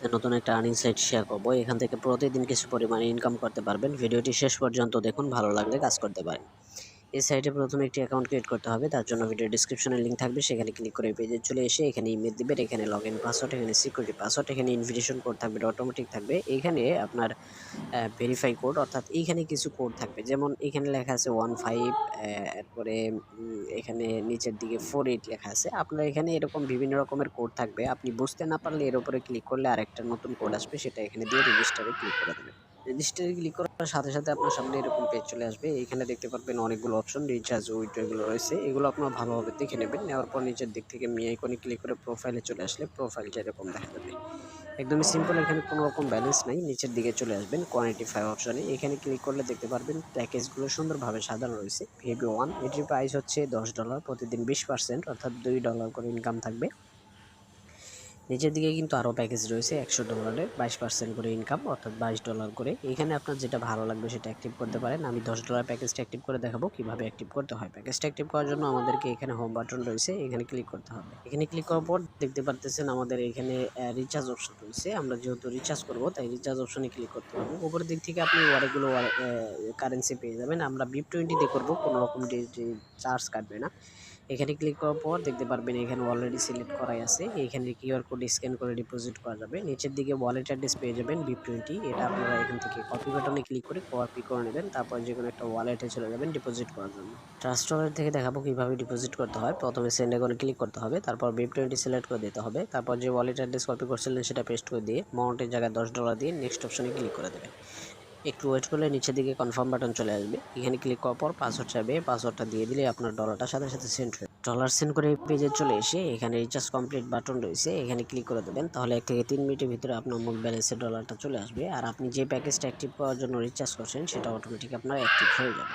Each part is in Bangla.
নতুন একটা আর্নিং সাইট শেয়ার করব। এখান থেকে প্রতিদিন কিছু পরিমাণে ইনকাম করতে পারবেন। ভিডিওটি শেষ পর্যন্ত দেখুন, ভালো লাগলে কাজ করতে পারেন। এই সাইটে প্রথমে একটি অ্যাকাউন্ট ক্রিয়েট করতে হবে, তার জন্য ভিডিও ডিসক্রিপশনে লিঙ্ক থাকবে, সেখানে ক্লিক করে পেজে চলে এসে এখানে ইমেল দিবেন, এখানে লগ ইন পাসওয়ার্ড এখানে সিকিউরিটি পাসওয়ার্ড এখানে ইনভিটেশন কোড থাকবে অটোমেটিক থাকবে। এখানে আপনার ভেরিফাই কোড অর্থাৎ এইখানে কিছু কোড থাকবে, যেমন এখানে লেখা আছে ওয়ান ফাইভ এরপরে এখানে নিচের দিকে ফোর এইট লেখা আছে। আপনার এখানে এরকম বিভিন্ন রকমের কোড থাকবে, আপনি বুঝতে না পারলে এর উপরে ক্লিক করলে আরেকটা নতুন কোড আসবে, সেটা এখানে দিয়ে রেজিস্টারে ক্লিক করে দেবেন। রেজিস্টারে ক্লিক করার সাথে সাথে আপনার সামনে এরকম পেজ চলে আসবে। এখানে দেখতে পারবেন অনেকগুলো অপশন রিচার্জ উইথ এগুলো রয়েছে। এগুলো আপনার ভালোভাবে দেখে নেবেন। নেওয়ার পর নিচের দিক থেকে মি আইকনে ক্লিক করে প্রোফাইলে চলে আসলে প্রোফাইলটা এরকম দেখা যাবে। একদমই সিম্পল এখানে কোনো রকম ব্যালেন্স নাই। নিচের দিকে চলে আসবেন কোয়ান্টিটি ফাইভ অপশনে এখানে ক্লিক করলে দেখতে পারবেন প্যাকেজগুলো সুন্দরভাবে সাজানো রয়েছে। ভিভি ওয়ান এটির প্রাইস হচ্ছে দশ ডলার প্রতিদিন বিশ পার্সেন্ট অর্থাৎ দুই ডলার করে ইনকাম থাকবে। নিচের দিকে কিন্তু আরও প্যাকেজ রয়েছে, একশো ডলারে বাইশ পার্সেন্ট করে ইনকাম অর্থাৎ বাইশ ডলার করে। এখানে আপনার যেটা ভালো লাগবে সেটা অ্যাক্টিভ করতে পারেন। আমি দশ ডলার প্যাকেজটা অ্যাক্টিভ করে দেখাবো, কীভাবে অ্যাক্টিভ করতে হয়। প্যাকেজটা অ্যাক্টিভ করার জন্য আমাদেরকে এখানে হোম বাটন রয়েছে, এখানে ক্লিক করতে হবে। এখানে ক্লিক করার পর দেখতে পারতেছেন আমাদের এখানে রিচার্জ অপশন রয়েছে। আমরা যেহেতু রিচার্জ করব, তাই রিচার্জ অপশনে ক্লিক করতে হবে। উপরের দিক থেকে আপনি ওয়ারেগুলো কারেন্সি পেয়ে যাবেন। আমরা বিপ টোয়েন্টি দিয়ে করব, কোনো রকম চার্জ কাটবে না। এখানে ক্লিক করার পর দেখতে পারবেন এখানে অলরেডি সিলেক্ট করাই আছে। এখানে কিউআর কোড স্ক্যান করে ডিপোজিট করা যাবে। নিচের দিকে ওয়ালেট অ্যাড্রেস পেয়ে যাবেন বিপ টোয়েন্টি এটা আপনারা এখান থেকে কপি বাটনে ক্লিক করে কপি করে নেবেন। তারপর যে কোনো একটা ওয়ালেটে চলে যাবেন ডিপোজিট করার জন্য। ট্রাস্ট ওয়ালেট থেকে দেখাবো কীভাবে ডিপোজিট করতে হয়। প্রথমে সেন্ড করে ক্লিক করতে হবে। তারপর বিপ টোয়েন্টি সিলেক্ট করে দিতে হবে। তারপর যে ওয়ালেট অ্যাড্রেস কপি করছিলেন সেটা পেস্ট করে দিয়ে মাউন্টের জায়গায় দশ ডলার দিয়ে নেক্সট অপশনে ক্লিক করে দেবেন। একটু ওয়েট করলে নিচের দিকে কনফার্ম বাটন চলে আসবে। এখানে ক্লিক করার পর পাসওয়ার্ড চাইবে পাসওয়ার্ডটা দিয়ে দিলে আপনার ডলারটা সাথে সাথে সেন্ড হয়ে ডলার সেন্ড করে পেজে চলে এসে এখানে রিচার্জ কমপ্লিট বাটন রয়েছে, এখানে ক্লিক করে দেবেন। তাহলে এক থেকে তিন মিনিটের ভিতরে আপনার মোট ব্যালেন্সের ডলারটা চলে আসবে। আর আপনি যে প্যাকেজটা অ্যাক্টিভ করার জন্য রিচার্জ করছেন, সেটা অটোমেটিক আপনার অ্যাক্টিভ হয়ে যাবে।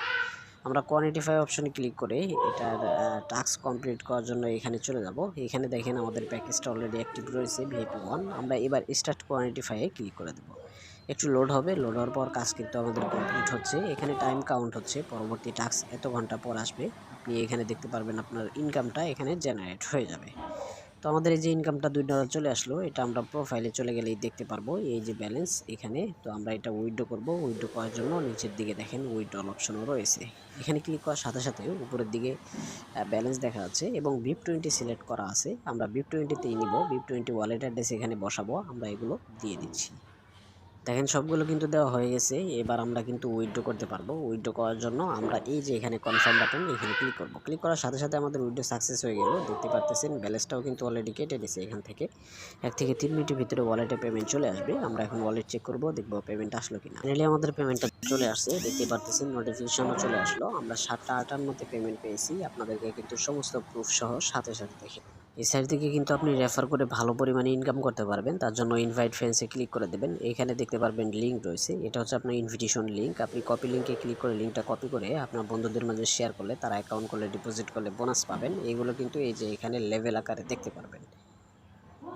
আমরা কোয়ান্টিফাই অপশনে ক্লিক করে এটার টাস্ক কমপ্লিট করার জন্য এখানে চলে যাব। এখানে দেখেন আমাদের প্যাকেজটা অলরেডি অ্যাক্টিভ রয়েছে ভিএপি ওয়ান আমরা এবার স্টার্ট কোয়ান্টিফাইয়ে ক্লিক করে দেবো। একটু লোড হবে। লোড হওয়ার পর কাজ কিন্তু আমাদের কমপ্লিট হচ্ছে। এখানে টাইম কাউন্ট হচ্ছে। পরবর্তী টাস্ক এত ঘণ্টা পর আসবে। আপনি এখানে দেখতে পারবেন আপনার ইনকামটা এখানে জেনারেট হয়ে যাবে। তো আমাদের এই যে ইনকামটা দুই ডলার চলে আসলো, এটা আমরা প্রোফাইলে চলে গেলেই দেখতে পারব। এই যে ব্যালেন্স এখানে, তো আমরা এটা উইড্রো করব। উইড্রো করার জন্য নিচের দিকে দেখেন উইড্রল অপশনও রয়েছে। এখানে ক্লিক করার সাথে সাথে উপরের দিকে ব্যালেন্স দেখা যাচ্ছে এবং বিপ টোয়েন্টি সিলেক্ট করা আছে। আমরা বিপ টোয়েন্টিতেই নিব। বিপ টোয়েন্টি ওয়ালেট অ্যাড্রেস এখানে বসাবো। আমরা এগুলো দিয়ে দিচ্ছি। দেখেন সবগুলো কিন্তু দেওয়া হয়ে গেছে। এবার আমরা কিন্তু উইথড্র করতে পারব। উইথড্র করার জন্য আমরা এই যে এখানে কনফার্ম বাটন এখানে ক্লিক করব। ক্লিক করার সাথে সাথে আমাদের উইথড্র সাকসেস হয়ে গেল। দেখতে পারতেছেন ব্যালেন্সটাও কিন্তু অলরেডি কেটে নিছে এখান থেকে। এক থেকে তিন মিনিটের ভিতরে ওয়ালেটে পেমেন্ট চলে আসবে। আমরা এখন ওয়ালেট চেক করব, দেখব পেমেন্ট আসলো কিনা। ফাইনালি আমাদের পেমেন্টটা চলে আসছে। দেখতে পারতেছেন নোটিফিকেশনও চলে আসলো। আমরা সাতটা আটান্নতে পেমেন্ট পেয়েছি। আপনাদেরকে কিন্তু সমস্ত প্রুফ সহ সাথে সাথে দেখে এই সাইট থেকে কিন্তু আপনি রেফার করে ভালো পরিমাণে ইনকাম করতে পারবেন। তার জন্য ইনভাইট ফ্রেন্ডসে ক্লিক করে দেবেন। এখানে দেখতে পারবেন লিঙ্ক রয়েছে। এটা হচ্ছে আপনার ইনভিটেশন লিঙ্ক আপনি কপি লিঙ্কে ক্লিক করে লিঙ্কটা কপি করে আপনার বন্ধুদের মাঝে শেয়ার করলে তারা অ্যাকাউন্ট করলে ডিপোজিট করলে বোনাস পাবেন। এইগুলো কিন্তু এই যে এখানে লেভেল আকারে দেখতে পারবেন।